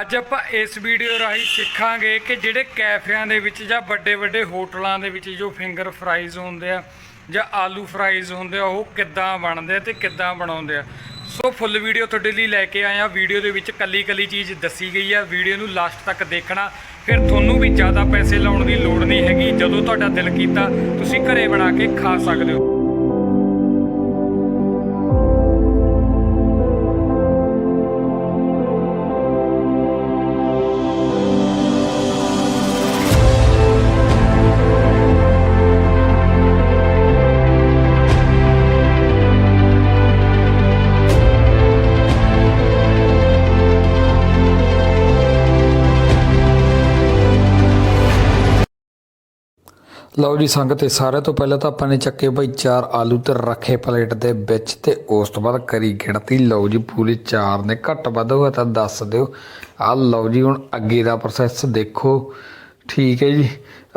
ਅੱਜ ਆਪਾਂ ਇਸ ਵੀਡੀਓ ਰਾਹੀਂ ਸਿੱਖਾਂਗੇ ਕਿ ਜਿਹੜੇ ਕੈਫਿਆਂ ਦੇ ਵਿੱਚ ਜਾਂ ਵੱਡੇ ਵੱਡੇ ਹੋਟਲਾਂ ਦੇ ਵਿੱਚ ਜੋ ਫਿੰਗਰ ਫਰਾਈਜ਼ ਹੁੰਦੇ ਆ ਜਾਂ ਆਲੂ ਫਰਾਈਜ਼ ਹੁੰਦੇ ਆ, ਉਹ ਕਿੱਦਾਂ ਬਣਦੇ ਆ ਤੇ ਕਿੱਦਾਂ ਬਣਾਉਂਦੇ ਆ। ਸੋ ਫੁੱਲ ਵੀਡੀਓ ਤੁਹਾਡੇ ਲਈ ਲੈ ਕੇ ਆਏ ਆ। ਵੀਡੀਓ ਦੇ ਵਿੱਚ ਕੱਲੀ ਕੱਲੀ ਚੀਜ਼ ਦੱਸੀ ਗਈ ਆ। ਵੀਡੀਓ ਨੂੰ ਲਾਸਟ ਤੱਕ ਦੇਖਣਾ। ਫਿਰ ਤੁਹਾਨੂੰ ਵੀ ਜ਼ਿਆਦਾ ਪੈਸੇ ਲਾਉਣ ਦੀ ਲੋੜ ਨਹੀਂ ਹੈਗੀ। ਜਦੋਂ ਤੁਹਾਡਾ ਦਿਲ ਕੀਤਾ, ਤੁਸੀਂ ਘਰੇ ਬਣਾ ਕੇ ਖਾ ਸਕਦੇ ਹੋ। ਲਓ ਜੀ, ਸੰਗਤ ਤੇ ਸਾਰੇ ਤੋਂ ਪਹਿਲਾਂ ਤਾਂ ਆਪਾਂ ਨੇ ਚੱਕੇ ਭਾਈ ਚਾਰ ਆਲੂ ਤੇ ਰੱਖੇ ਪਲੇਟ ਦੇ ਵਿੱਚ ਤੇ ਉਸ ਤੋਂ ਬਾਅਦ ਕਰੀ ਗਿਣਤੀ। ਲਓ ਜੀ, ਪੂਰੇ ਚਾਰ ਨੇ, ਘੱਟ ਵੱਧ ਹੋਇਆ ਤਾਂ ਦੱਸ ਦਿਓ। ਆਹ ਲਓ ਜੀ, ਹੁਣ ਅੱਗੇ ਦਾ ਪ੍ਰੋਸੈਸ ਦੇਖੋ। ਠੀਕ ਹੈ ਜੀ,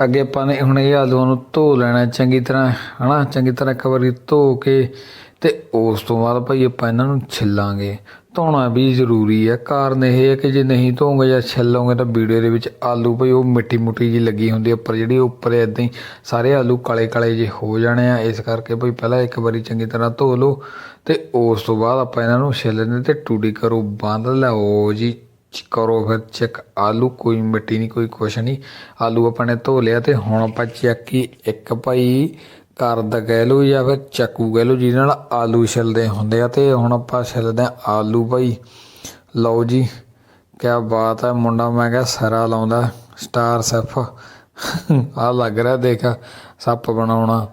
ਅੱਗੇ ਆਪਾਂ ਨੇ ਹੁਣ ਇਹ ਆਲੂਆਂ ਨੂੰ ਧੋ ਲੈਣਾ ਚੰਗੀ ਤਰ੍ਹਾਂ, ਹਨਾ? ਚੰਗੀ ਤਰ੍ਹਾਂ ਇੱਕ ਵਾਰੀ ਧੋ ਕੇ ਤੇ ਉਸ ਤੋਂ ਬਾਅਦ ਭਾਈ ਆਪਾਂ ਇਹਨਾਂ ਨੂੰ ਛਿੱਲਾਂਗੇ। ਧੋਣਾ ਵੀ ਜ਼ਰੂਰੀ ਹੈ। ਕਾਰਨ ਇਹ ਹੈ ਕਿ ਜੇ ਨਹੀਂ ਧੋਗੇ ਜਾਂ ਛਿੱਲੋਗੇ ਤਾਂ ਵੀਡੀਓ ਦੇ ਵਿੱਚ ਆਲੂ ਭਾਈ ਉਹ ਮਿੱਟੀ ਮੁੱਟੀ ਜੀ ਲੱਗੀ ਹੁੰਦੀ ਹੈ ਉੱਪਰ, ਜਿਹੜੀ ਉੱਪਰ ਇਦਾਂ ਹੀ ਸਾਰੇ ਆਲੂ ਕਾਲੇ ਕਾਲੇ ਜੇ ਹੋ ਜਾਣੇ ਆ। ਇਸ ਕਰਕੇ ਭਾਈ ਪਹਿਲਾਂ ਇੱਕ ਵਾਰੀ ਚੰਗੀ ਤਰ੍ਹਾਂ ਧੋ ਲਓ ਤੇ ਉਸ ਤੋਂ ਬਾਅਦ ਆਪਾਂ ਇਹਨਾਂ ਨੂੰ ਛਿੱਲਣੇ ਤੇ ਟੂਡੀ ਕਰੋ, ਬੰਦ ਲਓ ਜੀ। ਕਰੋ ਫਿਰ ਚੈੱਕ। ਆਲੂ ਕੋਈ ਮਿੱਟੀ ਨਹੀਂ, ਕੋਈ ਕੁਛ ਨਹੀਂ। ਆਲੂ ਆਪਾਂ ਨੇ ਧੋ ਲਿਆ ਤੇ ਹੁਣ ਆਪਾਂ ਚੈੱਕ ਚੱਕੀ ਇੱਕ ਭਾਈ ਕਰਦ ਕਹਿ ਲਓ ਜਾਂ ਫਿਰ ਚੱਕੂ ਕਹਿ ਲਓ, ਜਿਹਦੇ ਨਾਲ ਆਲੂ ਛਿਲਦੇ ਹੁੰਦੇ ਆ ਤੇ ਹੁਣ ਆਪਾਂ ਛਿਲਦੇ ਆ ਆਲੂ ਭਾਈ ਲਓ ਜੀ, ਕਿਆ ਬਾਤ ਹੈ ਮੁੰਡਾ, ਮੈਂ ਕਿਹਾ ਸਰਾ ਲਾਉਂਦਾ, ਸਟਾਰ ਸੈਫ। ਆ ਲੱਗ ਰਿਹਾ ਦੇਖ, ਸੱਪ ਬਣਾਉਣਾ।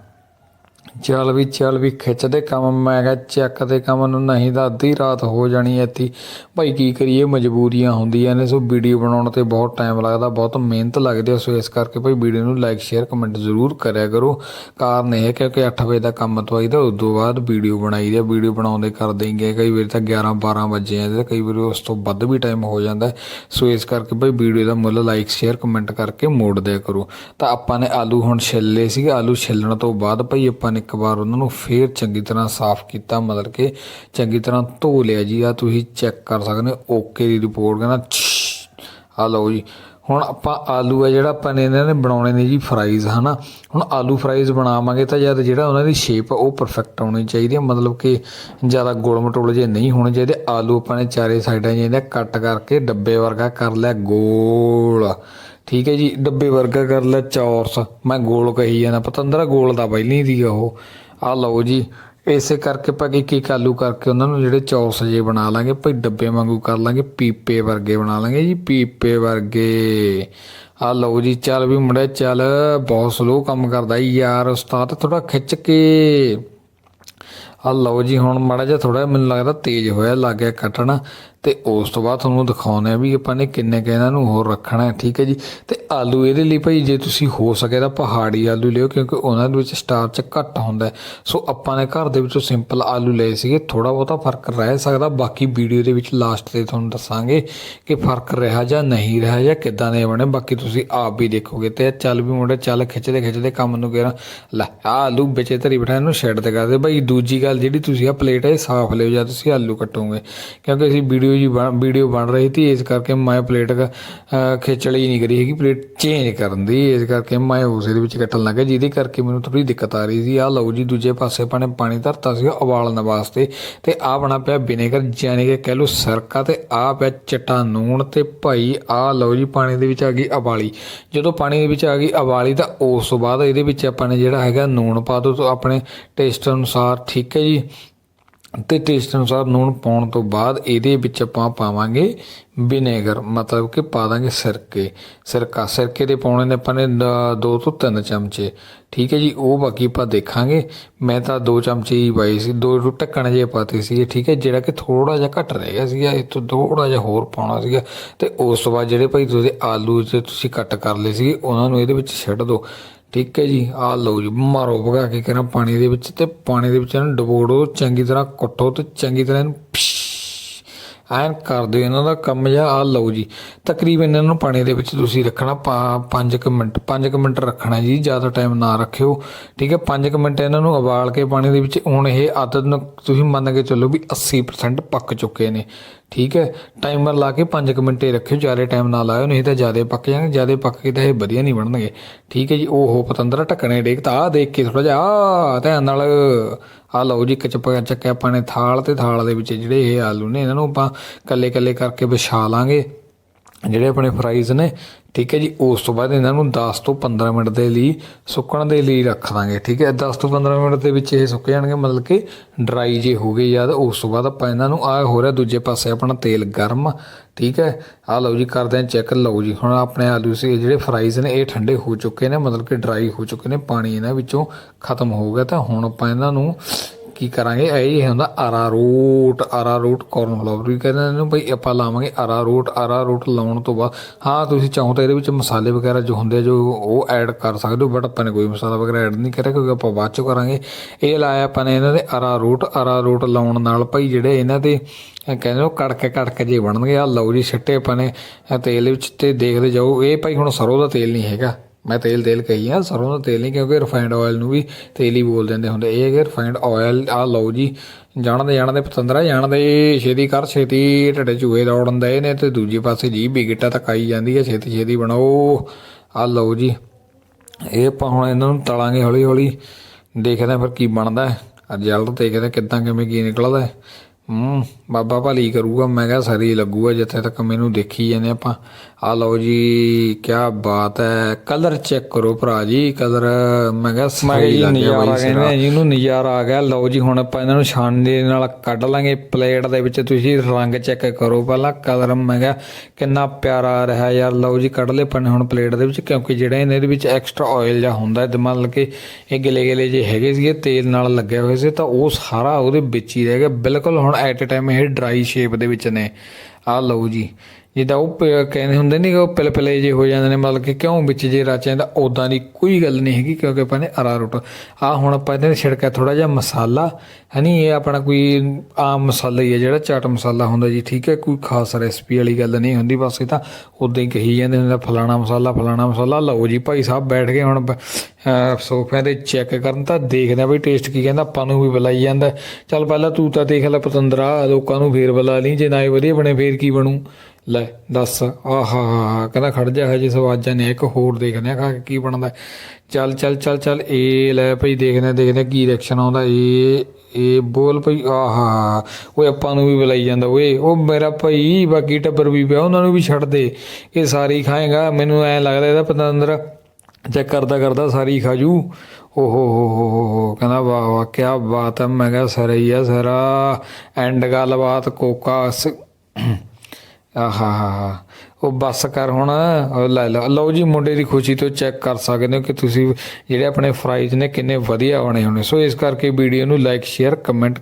ਚੱਲ ਵੀ ਚੱਲ ਵੀ ਖਿੱਚਦੇ ਕੰਮ। ਮੈਂ ਕਿਹਾ, ਚੱਕ ਦੇ ਕੰਮ ਨੂੰ ਨਹੀਂ ਤਾਂ ਅੱਧੀ ਰਾਤ ਹੋ ਜਾਣੀ ਐਤੀ ਭਾਈ ਕੀ ਕਰੀਏ, ਮਜਬੂਰੀਆਂ ਹੁੰਦੀਆਂ ਨੇ। ਸੋ ਵੀਡੀਓ ਬਣਾਉਣ ਤੇ ਬਹੁਤ ਟਾਈਮ ਲੱਗਦਾ, ਬਹੁਤ ਮਿਹਨਤ ਲੱਗਦੀ ਹੈ ਸੋ ਇਸ ਕਰਕੇ ਭਾਈ ਵੀਡੀਓ ਨੂੰ ਲਾਈਕ ਸ਼ੇਅਰ ਕਮੈਂਟ ਜ਼ਰੂਰ ਕਰਿਆ ਕਰੋ। ਕਾਰਨ ਇਹ ਕਿਉਂਕਿ 8 ਵਜੇ ਦਾ ਕੰਮ ਤੋਂ ਆਈਦਾ ਉਸ ਤੋਂ ਬਾਅਦ ਵੀਡੀਓ ਬਣਾਈ ਦੀ ਵੀਡੀਓ ਬਣਾਉਂਦੇ ਕਰਦੇ ਹੀ ਕਈ ਵਾਰੀ ਤਾਂ 11 12 ਵਜੇ ਆ ਤੇ ਕਈ ਵਾਰੀ ਉਸ ਤੋਂ ਵੱਧ ਵੀ ਟਾਈਮ ਹੋ ਜਾਂਦਾ ਸੋ ਇਸ ਕਰਕੇ ਭਾਈ ਵੀਡੀਓ ਦਾ ਮੁੱਲ ਲਾਈਕ ਸ਼ੇਅਰ ਕਮੈਂਟ ਕਰਕੇ ਮੋੜ ਦਿਆ ਕਰੋ। ਤਾਂ ਆਪਾਂ ਨੇ ਆਲੂ ਹੁਣ ਛਿੱਲੇ ਸੀਗੇ। ਆਲੂ ਛਿੱਲਣ ਤੋਂ ਬਾਅਦ ਭਾਈ ਆਪਾਂ ਨੇ ਇੱਕ ਵਾਰ ਉਹਨਾਂ ਨੂੰ ਫੇਰ ਚੰਗੀ ਤਰ੍ਹਾਂ ਸਾਫ਼ ਕੀਤਾ, ਮਤਲਬ ਕਿ ਚੰਗੀ ਤਰ੍ਹਾਂ ਧੋ ਲਿਆ ਜੀ ਆ ਤੁਸੀਂ ਚੈੱਕ ਕਰ ਸਕਦੇ ਹੋ, ਓਕੇ ਦੀ ਰਿਪੋਰਟ ਕਹਿੰਦਾ ਆ ਲਓ ਜੀ। ਹੁਣ ਆਪਾਂ ਆਲੂ ਹੈ ਜਿਹੜਾ ਆਪਾਂ ਨੇ ਇਹਨਾਂ ਨੇ ਬਣਾਉਣੇ ਨੇ ਜੀ ਫਰਾਈਜ਼ ਹਨਾ? ਹੁਣ ਆਲੂ ਫਰਾਈਜ਼ ਬਣਾਵਾਂਗੇ ਤਾਂ ਜਦ ਜਿਹੜਾ ਉਹਨਾਂ ਦੀ ਸ਼ੇਪ ਉਹ ਪਰਫੈਕਟ ਹੋਣੀ ਚਾਹੀਦੀ ਹੈ ਮਤਲਬ ਕਿ ਜ਼ਿਆਦਾ ਗੋਲ ਮਟੋਲ ਜੇ ਨਹੀਂ ਹੋਣੇ ਚਾਹੀਦੇ। ਆਲੂ ਆਪਾਂ ਨੇ ਚਾਰੇ ਸਾਈਡਾਂ ਜਿਹਦੇ ਕੱਟ ਕਰਕੇ ਡੱਬੇ ਵਰਗਾ ਕਰ ਲਿਆ, ਗੋਲ। ਠੀਕ ਹੈ ਜੀ, ਡੱਬੇ ਵਰਗਾ ਕਰ ਲੈ, ਚੌਰਸ। ਮੈਂ ਗੋਲ ਕਹੀ ਜਾਂਦਾ, ਪਤੰਦਰਾ ਗੋਲ ਦਾ ਪਹਿਲੀ ਸੀਗਾ ਉਹ। ਆ ਲਓ ਜੀ, ਇਸੇ ਕਰਕੇ ਆਪਾਂ ਕੀ ਕੀ ਕਾਲੂ ਕਰਕੇ ਉਹਨਾਂ ਨੂੰ ਜਿਹੜੇ ਚੌਰਸ ਜੇ ਬਣਾ ਲਾਂਗੇ, ਭਈ ਡੱਬੇ ਵਾਂਗੂ ਕਰ ਲਾਂਗੇ, ਪੀਪੇ ਵਰਗੇ ਬਣਾ ਲਾਂਗੇ ਜੀ, ਪੀਪੇ ਵਰਗੇ। ਆ ਲਓ ਜੀ, ਚੱਲ ਵੀ ਮੁੰਡਾ, ਚੱਲ, ਬਹੁਤ ਸਲੋ ਕੰਮ ਕਰਦਾ ਈ ਯਾਰ, ਉਸਤਾਦ ਥੋੜਾ ਖਿੱਚ ਕੇ। ਆ ਲਓ ਜੀ, ਹੁਣ ਮਾੜਾ ਜਿਹਾ ਥੋੜਾ ਮੈਨੂੰ ਲੱਗਦਾ ਤੇਜ਼ ਹੋਇਆ, ਲੱਗ ਗਿਆ ਕੱਟਣਾ। ਤੇ ਉਸ ਤੋਂ ਬਾਅਦ ਤੁਹਾਨੂੰ ਦਿਖਾਉਂਦੇ ਆ ਵੀ ਆਪਾਂ ਨੇ ਕਿੰਨੇ ਕੁ ਇਹਨਾਂ ਨੂੰ ਹੋਰ ਰੱਖਣਾ ਠੀਕ ਹੈ ਜੀ? ਤੇ ਆਲੂ ਇਹਦੇ ਲਈ ਭਾਈ ਜੇ ਤੁਸੀਂ ਹੋ ਸਕੇ ਤਾਂ ਪਹਾੜੀ ਆਲੂ ਲਿਓ, ਕਿਉਂਕਿ ਉਹਨਾਂ ਦੇ ਵਿੱਚ ਸਟਾਰਚ ਘੱਟ ਹੁੰਦਾ ਸੋ ਆਪਾਂ ਨੇ ਘਰ ਦੇ ਵਿੱਚੋਂ ਸਿੰਪਲ ਆਲੂ ਲਏ ਸੀਗੇ ਥੋੜਾ ਬਹੁਤਾ ਫ਼ਰਕ ਰਹਿ ਸਕਦਾ। ਬਾਕੀ ਵੀਡੀਓ ਦੇ ਵਿੱਚ ਲਾਸਟ ਤੇ ਤੁਹਾਨੂੰ ਦੱਸਾਂਗੇ ਕਿ ਫ਼ਰਕ ਰਿਹਾ ਜਾਂ ਨਹੀਂ ਰਿਹਾ ਜਾਂ ਕਿੱਦਾਂ ਦੇ ਬਣੇ। ਬਾਕੀ ਤੁਸੀਂ ਆਪ ਵੀ ਦੇਖੋਗੇ ਤੇ ਚੱਲ ਵੀ ਮੁੰਡੇ, ਚੱਲ ਖਿੱਚਦੇ ਖਿੱਚਦੇ ਕੰਮ ਨੂੰ ਕਿਹਾ ਲੈ ਆਹ ਆਲੂ ਵਿੱਚੇ ਧਰੀ ਬਿਠਾ, ਇਹਨੂੰ ਸ਼ੈਡ ਤੇ ਕਰਦੇ ਭਾਈ ਦੂਜੀ ਗੱਲ ਜਿਹੜੀ ਤੁਸੀਂ ਆ ਪਲੇਟ ਹੈ ਸਾਫ਼ ਲਿਓ ਜਾਂ ਤੁਸੀਂ ਆਲੂ ਕੱਟੋਗੇ। ਕਿਉਂਕਿ ਅਸੀਂ ਵੀਡੀਓ ਜੀ ਵੀਡੀਓ ਬਣ ਰਹੀ ਸੀ ਇਸ ਕਰਕੇ ਮੈਂ ਪਲੇਟ ਅਹ, ਖਿਚੜੀ ਨਹੀਂ ਕਰੀ ਹੈਗੀ ਪਲੇਟ ਚੇਂਜ ਕਰਨ ਦੀ ਇਸ ਕਰਕੇ ਮੈਂ ਉਸੇ ਦੇ ਵਿੱਚ ਕੱਟਣ ਲੱਗਾ ਜਿਹਦੇ ਕਰਕੇ ਮੈਨੂੰ ਥੋੜੀ ਦਿੱਕਤ ਆ ਰਹੀ ਸੀ। ਆਹ ਲਓ ਜੀ ਦੂਜੇ ਪਾਸੇ ਆਪਾਂ ਨੇ ਪਾਣੀ ਧਰਤਾ ਸੀ ਉਬਾਲਣ ਵਾਸਤੇ ਤੇ ਆਹ ਬਣਾ ਪਿਆ ਵਿਨੇਗਰ ਯਾਨੀ ਕਿ ਕਹਿ ਲਓ ਸਰਕਾ ਤੇ ਆਹ ਪਿਆ ਚਟਾ ਨੂਣ ਤੇ ਭਾਈ ਆ ਲਓ ਜੀ ਪਾਣੀ ਦੇ ਵਿੱਚ ਆ ਗਈ ਉਬਾਲੀ। ਜਦੋਂ ਪਾਣੀ ਦੇ ਵਿੱਚ ਆ ਗਈ ਉਬਾਲੀ ਤਾਂ ਉਸ ਤੋਂ ਬਾਅਦ ਇਹਦੇ ਵਿੱਚ ਆਪਾਂ ਨੇ ਜਿਹੜਾ ਹੈਗਾ ਨੂਣ ਪਾ ਦਿਓ ਆਪਣੇ ਟੇਸਟ ਅਨੁਸਾਰ ਠੀਕ ਹੈ ਜੀ। ਤੇ ਟੇਸਟ ਅਨੁਸਾਰ ਨੂਣ ਪਾਉਣ ਤੋਂ ਬਾਅਦ ਇਹਦੇ ਵਿੱਚ ਆਪਾਂ ਪਾਵਾਂਗੇ ਵਿਨੇਗਰ, ਮਤਲਬ ਕਿ ਪਾ ਦਾਂਗੇ ਸਿਰਕੇ। ਸਿਰਕਾ, ਸਿਰਕੇ ਦੇ ਪਾਉਣੇ ਨੇ ਆਪਾਂ ਨੇ 2 ਤੋਂ 3 ਚਮਚੇ। ਠੀਕ ਹੈ ਜੀ, ਉਹ ਬਾਕੀ ਆਪਾਂ ਦੇਖਾਂਗੇ। ਮੈਂ ਤਾਂ 2 ਚਮਚੇ ਹੀ ਪਾਈ ਸੀ, ਦੋ ਢੱਕਣ ਜੇ ਪਾਤੇ ਸੀ ਠੀਕ ਹੈ, ਜਿਹੜਾ ਕਿ ਥੋੜਾ ਜਿਹਾ ਘੱਟ ਰਹਿ ਗਿਆ ਸੀਗਾ, ਇਹ ਤੋਂ ਥੋੜਾ ਜਿਹਾ ਹੋਰ ਪਾਉਣਾ ਸੀਗਾ। ਤੇ ਉਸ ਤੋਂ ਬਾਅਦ ਜਿਹੜੇ ਭਾਈ ਤੁਸੀਂ ਆਲੂ ਤੇ ਤੁਸੀਂ ਕੱਟ ਕਰ ਲਏ ਸੀ ਉਹਨਾਂ ਨੂੰ ਇਹਦੇ ਵਿੱਚ ਛੱਡ ਦਿਓ। ਠੀਕ ਹੈ ਜੀ। ਆਹ ਲਓ ਜੀ, ਮਾਰੋ ਭਗਾ ਕੇ ਕਰਾਂ ਪਾਣੀ ਦੇ ਵਿੱਚ ਤੇ ਪਾਣੀ ਦੇ ਵਿੱਚ ਇਹਨੂੰ ਡਬੋੜੋ, ਚੰਗੀ ਤਰ੍ਹਾਂ ਕੁੱਟੋ ਤੇ ਚੰਗੀ ਤਰ੍ਹਾਂ ਇਹਨੂੰ ਐਨ ਕਰ ਦਿਓ ਇਹਨਾਂ ਦਾ ਕੰਮ ਜਾਂ ਆ ਲਓ ਜੀ, ਤਕਰੀਬਨ ਇਹਨਾਂ ਨੂੰ ਪਾਣੀ ਦੇ ਵਿੱਚ ਤੁਸੀਂ ਰੱਖਣਾ 5 ਮਿੰਟ 5 ਮਿੰਟ ਰੱਖਣਾ ਜੀ, ਜ਼ਿਆਦਾ ਟਾਈਮ ਨਾ ਰੱਖਿਓ। ਠੀਕ ਹੈ 5 ਮਿੰਟ ਇਹਨਾਂ ਨੂੰ ਉਬਾਲ ਕੇ ਪਾਣੀ ਦੇ ਵਿੱਚ, ਹੁਣ ਇਹ ਆਦਤ ਨੂੰ ਤੁਸੀਂ ਮੰਨ ਕੇ ਚੱਲੋ ਵੀ 80% ਪੱਕ ਚੁੱਕੇ ਨੇ। ਠੀਕ ਹੈ? ਟਾਈਮਰ ਲਾ ਕੇ 5 ਮਿੰਟੇ ਰੱਖਿਓ, ਜ਼ਿਆਦਾ ਟਾਈਮ ਨਾ ਲਾਇਓ, ਨਹੀਂ ਤਾਂ ਜ਼ਿਆਦਾ ਪੱਕ ਜਾਣਗੇ, ਜ਼ਿਆਦਾ ਪੱਕ ਕੇ ਤਾਂ ਇਹ ਵਧੀਆ ਨਹੀਂ ਬਣਨਗੇ। ਠੀਕ ਹੈ ਜੀ, ਉਹ ਪਤੰਦਰਾ ਢੱਕਣੇ ਡੇਕ ਤਾਂ ਆ ਦੇਖ ਕੇ ਥੋੜਾ ਜਿਹਾ ਆ ਧਿਆਨ ਨਾਲ ਆ ਲਓ ਜੀ, ਇੱਕ ਚੱਪ ਚੱਕਿਆ ਆਪਾਂ ਨੇ ਥਾਲ ਤੇ, ਥਾਲ ਦੇ ਵਿੱਚ ਜਿਹੜੇ ਇਹ ਆਲੂ ਨੇ, ਇਹਨਾਂ ਨੂੰ ਆਪਾਂ ਕੱਲੇ ਕੱਲੇ ਕਰਕੇ ਵਿਛਾ ਲਾਂਗੇ। ਜਿਹੜੇ ਆਪਣੇ ਫਰਾਈਜ਼ ਨੇ ਠੀਕ ਹੈ ਜੀ, ਉਸ ਤੋਂ ਬਾਅਦ ਇਹਨਾਂ ਨੂੰ 10 ਤੋਂ 15 ਮਿੰਟ ਦੇ ਲਈ ਸੁੱਕਣ ਦੇ ਲਈ ਰੱਖ ਦਾਂਗੇ, ਠੀਕ ਹੈ। 10 ਤੋਂ 15 ਮਿੰਟ ਦੇ ਵਿੱਚ ਇਹ ਸੁੱਕ ਜਾਣਗੇ, ਮਤਲਬ ਕਿ ਡਰਾਈ ਜੇ ਹੋ ਗਏ ਯਾਦ ਉਸ ਤੋਂ ਬਾਅਦ ਆਪਾਂ ਇਹਨਾਂ ਨੂੰ ਆ ਹੋ ਰਿਹਾ ਦੂਜੇ ਪਾਸੇ ਆਪਣਾ ਤੇਲ ਗਰਮ, ਠੀਕ ਹੈ। ਆ ਲਓ ਜੀ, ਕਰਦੇ ਹਾਂ ਚੈੱਕ ਲਓ ਜੀ, ਹੁਣ ਆਪਣੇ ਆਲੂ ਸੀ ਜਿਹੜੇ ਫਰਾਈਜ਼ ਨੇ, ਇਹ ਠੰਡੇ ਹੋ ਚੁੱਕੇ ਨੇ, ਮਤਲਬ ਕਿ ਡਰਾਈ ਹੋ ਚੁੱਕੇ ਨੇ, ਪਾਣੀ ਇਹਨਾਂ ਵਿੱਚੋਂ ਖਤਮ ਹੋ ਗਿਆ ਤਾਂ ਹੁਣ ਆਪਾਂ ਇਹਨਾਂ ਨੂੰ ਕੀ ਕਰਾਂਗੇ? ਇਹ ਹੁੰਦਾ ਅਰਾਰੋਟ ਅਰਾਰੋਟ ਕਾਰਨ ਫਲਾਵਰ ਵੀ ਕਹਿੰਦੇ ਨੇ ਇਹਨੂੰ ਬਈ ਆਪਾਂ ਲਾਵਾਂਗੇ ਅਰਾਰੋਟ ਅਰਾਰੋਟ ਲਾਉਣ ਤੋਂ ਬਾਅਦ, ਹਾਂ, ਤੁਸੀਂ ਚਾਹੋ ਤਾਂ ਇਹਦੇ ਵਿੱਚ ਮਸਾਲੇ ਵਗੈਰਾ ਜੋ ਹੁੰਦੇ ਆ, ਜੋ ਉਹ ਐਡ ਕਰ ਸਕਦੇ ਹੋ ਬਟ ਆਪਾਂ ਨੇ ਕੋਈ ਮਸਾਲਾ ਵਗੈਰਾ ਐਡ ਨਹੀਂ ਕਰਿਆ ਕਿਉਂਕਿ ਆਪਾਂ ਬਾਅਦ ਚੋਂ ਕਰਾਂਗੇ। ਇਹ ਲਾਇਆ ਆਪਾਂ ਨੇ ਇਹਨਾਂ ਦੇ ਅਰਾਰੋਟ ਅਰਾਰੋਟ ਲਾਉਣ ਨਾਲ ਭਾਈ ਜਿਹੜੇ ਇਹਨਾਂ ਦੇ ਕਹਿੰਦੇ ਉਹ ਕੜਕੇ ਕੜਕੇ ਜੇ ਬਣਨਗੇ। ਆ ਲਓ ਜੀ ਛਿੱਟੇ ਆਪਾਂ ਨੇ ਤੇਲ ਵਿੱਚ ਤੇ ਦੇਖਦੇ ਜਾਓ। ਇਹ ਭਾਈ ਹੁਣ ਸਰੋਂ ਦਾ ਤੇਲ ਨਹੀਂ ਹੈਗਾ। ਮੈਂ ਤੇਲ ਤੇਲ ਕਹੀ ਆ, ਸਰੋਂ ਦਾ ਤੇਲ ਨਹੀਂ ਕਿਉਂਕਿ ਰਿਫਾਈਨਡ ਆਇਲ ਨੂੰ ਵੀ ਤੇਲ ਹੀ ਬੋਲ ਦਿੰਦੇ ਹੁੰਦੇ। ਇਹ ਹੈਗੇ ਰਿਫਾਈਨਡ ਆਇਲ ਆ ਲਓ ਜੀ, ਜਾਣਦੇ ਜਾਣਦੇ ਪਤੰਦਰਾ, ਜਾਣਦੇ ਛੇਤੀ ਕਰ, ਛੇਤੀ ਢੱਡੇ ਚੂਹੇ ਦੌੜਨ ਦੇ ਨੇ ਤੇ ਦੂਜੇ ਪਾਸੇ ਜੀ, ਬਿਗਟਾ ਤੱਕ ਆਈ ਜਾਂਦੀ ਹੈ ਛੇਤੀ ਛੇਤੀ ਬਣਾਓ। ਆ ਲਓ ਜੀ, ਇਹ ਆਪਾਂ ਹੁਣ ਇਹਨਾਂ ਨੂੰ ਤਲਾਂਗੇ ਹੌਲੀ ਹੌਲੀ, ਦੇਖਦੇ ਹਾਂ ਫਿਰ ਕੀ ਬਣਦਾ। ਹੈ ਰਿਜ਼ਲਟ ਦੇਖਦੇ ਕਿੱਦਾਂ ਕਿਵੇਂ ਕੀ ਨਿਕਲਦਾ। ਹੈ ਹੂੰ ਬਾਬਾ ਭਲੀ ਕਰੂਗਾ ਮੈਂ ਕਿਹਾ ਸਰੀ ਲੱਗੂਗਾ ਜਿੱਥੇ ਤੱਕ ਮੈਨੂੰ ਦੇਖੀ ਜਾਂਦੇ ਆਪਾਂ। ਆ ਲਓ ਜੀ ਕੀ ਬਾਤ ਹੈ। ਕਲਰ ਚੈੱਕ ਕਰੋ ਭਰਾ ਜੀ ਕਲਰ ਮੈਂ ਕਿਹਾ ਸਹੀ ਲੱਗ ਗਿਆ ਬਈ ਕਹਿੰਦੇ ਜਿਹਨੂੰ ਨਜ਼ਾਰਾ ਆ ਗਿਆ। ਲਓ ਜੀ ਹੁਣ ਆਪਾਂ ਇਹਨਾਂ ਨੂੰ ਛਾਣਨੀ ਨਾਲ ਕੱਢ ਲਾਂਗੇ। ਪਲੇਟ ਦੇ ਵਿੱਚ ਤੁਸੀਂ ਰੰਗ ਚੈੱਕ ਕਰੋ ਪਹਿਲਾਂ। ਕਲਰ ਮੈਂ ਕਿਹਾ ਕਿੰਨਾ ਪਿਆਰਾ ਆ ਰਿਹਾ ਯਾਰ। ਲਓ ਜੀ ਕੱਢ ਲੈ ਪਨੇ ਹੁਣ ਪਲੇਟ ਦੇ ਵਿੱਚ ਕਿਉਂਕਿ ਜਿਹੜਾ ਇਹਨਾਂ ਦੇ ਵਿੱਚ ਐਕਸਟਰਾ ਆਇਲ ਜਾਂ ਹੁੰਦਾ ਤੇ ਮੰਨ ਕੇ ਇਹ ਗਿਲੇ ਗਿਲੇ ਜੇ ਹੈਗੇ ਸੀਗੇ ਤੇਲ ਨਾਲ ਲੱਗੇ ਹੋਏ ਸੀ ਤਾਂ ਉਹ ਸਾਰਾ ਉਹਦੇ ਵਿੱਚ ਹੀ ਰਹਿ ਗਿਆ। ਬਿਲਕੁਲ ਹੁਣ ਐਟ ਅ ਟਾਈਮ ਇਹ ਡਰਾਈ ਸ਼ੇਪ ਦੇ ਵਿੱਚ ਨੇ। ਆ ਲਓ ਜੀ। ਜਿੱਦਾਂ ਉਹ ਪ- ਕਹਿੰਦੇ ਹੁੰਦੇ ਨੇ ਕਿ ਉਹ ਪਿਲ ਪਿਲੇ ਜੇ ਹੋ ਜਾਂਦੇ ਨੇ, ਮਤਲਬ ਕਿ ਕਿਉਂ ਵਿੱਚ ਜੇ ਰਚ ਜਾਂਦਾ ਉਦਾਂ ਦੀ ਕੋਈ ਗੱਲ ਨਹੀਂ ਹੈਗੀ, ਕਿਉਂਕਿ ਆਪਾਂ ਨੇ ਅਰਾਰੋਟ ਆ ਹੁਣ ਆਪਾਂ ਇਹਦੇ ਛਿੜਕਾ ਥੋੜਾ ਜਿਹਾ ਮਸਾਲਾ, ਹਨੀ ਇਹ ਆਪਣਾ ਕੋਈ ਆਮ ਮਸਾਲਾ ਹੀ ਹੈ ਜਿਹੜਾ ਚਾਟ ਮਸਾਲਾ ਹੁੰਦਾ ਜੀ, ਠੀਕ ਹੈ, ਕੋਈ ਖਾਸ ਰੈਸਪੀ ਵਾਲੀ ਗੱਲ ਨਹੀਂ ਹੁੰਦੀ, ਬਸ ਇਹ ਤਾਂ ਉਦਾਂ ਹੀ ਕਹੀ ਜਾਂਦੇ ਨੇ, ਫਲਾਣਾ ਮਸਾਲਾ ਫਲਾਣਾ ਮਸਾਲਾ, ਲਓ ਜੀ ਭਾਈ ਸਾਹਿਬ ਬੈਠ ਕੇ ਹੁਣ ਸੋਫਿਆਂ ਤੇ ਚੈੱਕ ਕਰਨ ਤਾਂ ਦੇਖਦੇ ਆ ਬਈ ਟੇਸਟ ਕੀ ਕਹਿੰਦਾ, ਆਪਾਂ ਨੂੰ ਵੀ ਬੁਲਾਈ ਜਾਂਦਾ। ਚੱਲ ਪਹਿਲਾਂ ਤੂੰ ਤਾਂ ਦੇਖ ਲੈ ਪਤੰਦਰਾ, ਲੋਕਾਂ ਨੂੰ ਫੇਰ ਬੁਲਾ ਲਈ, ਜੇ ਨਾ ਇਹ ਵਧੀਆ ਬਣੇ ਫੇਰ ਕੀ ਬਣੂ? ਲੈ ਦੱਸ ਆਹਾ ਕਹਿੰਦਾ ਖੜ ਜਾ ਹਜੇ ਸਵਾਜਾਂ ਨੇ ਇੱਕ ਹੋਰ ਦੇਖਦੇ ਆ ਖਾ ਕੀ ਬਣਦਾ। ਚੱਲ ਚੱਲ ਚੱਲ ਚੱਲ ਇਹ ਲੈ ਭਈ ਦੇਖਦੇ ਆ, ਦੇਖਦੇ ਕੀ ਰਿਐਕਸ਼ਨ ਆਉਂਦਾ। ਇਹ ਇਹ ਬੋਲ ਭਈ ਆਹਾ ਓਏ ਆਪਾਂ ਨੂੰ ਵੀ ਬੁਲਾਈ ਜਾਂਦਾ ਓਏ ਉਹ ਮੇਰਾ ਭਈ ਬਾਕੀ ਟੱਬਰ ਵੀ ਪਿਆ ਉਹਨਾਂ ਨੂੰ ਵੀ ਛੱਡ ਦੇ। ਇਹ ਸਾਰੀ ਖਾਏਗਾ ਮੈਨੂੰ ਐ ਲੱਗਦਾ ਇਹਦਾ ਪਤੰਦਰ ਚੈੱਕ ਕਰਦਾ ਕਰਦਾ ਸਾਰੀ ਖਾਜੂ। ਓਹੋ ਹੋ ਹੋ ਹੋ ਹੋ ਕਹਿੰਦਾ ਵਾਹ ਵਾਹ ਕੀ ਬਾਤ ਹੈ ਮੈਂ ਕਿਹਾ ਸਰ ਸਰਾ ਐਂਡ ਗੱਲਬਾਤ ਕੋਕਾ ਆਹਾ ਹਾ ਹਾ ਉਹ ਬੱਸ ਕਰ ਹੁਣ, ਉਹ ਲੈ ਲਓ ਲਓ ਜੀ, ਮੁੰਡੇ ਦੀ ਖੁਸ਼ੀ ਤੋਂ ਚੈੱਕ ਕਰ ਸਕਦੇ ਹੋ ਕਿ ਤੁਸੀਂ ਜਿਹੜੇ ਆਪਣੇ ਫਰਾਈਜ਼ ਨੇ ਕਿੰਨੇ ਵਧੀਆ ਬਣੇ ਹੋਣੇ। ਸੋ ਇਸ ਕਰਕੇ ਵੀਡੀਓ ਨੂੰ ਲਾਈਕ ਸ਼ੇਅਰ ਕਮੈਂਟ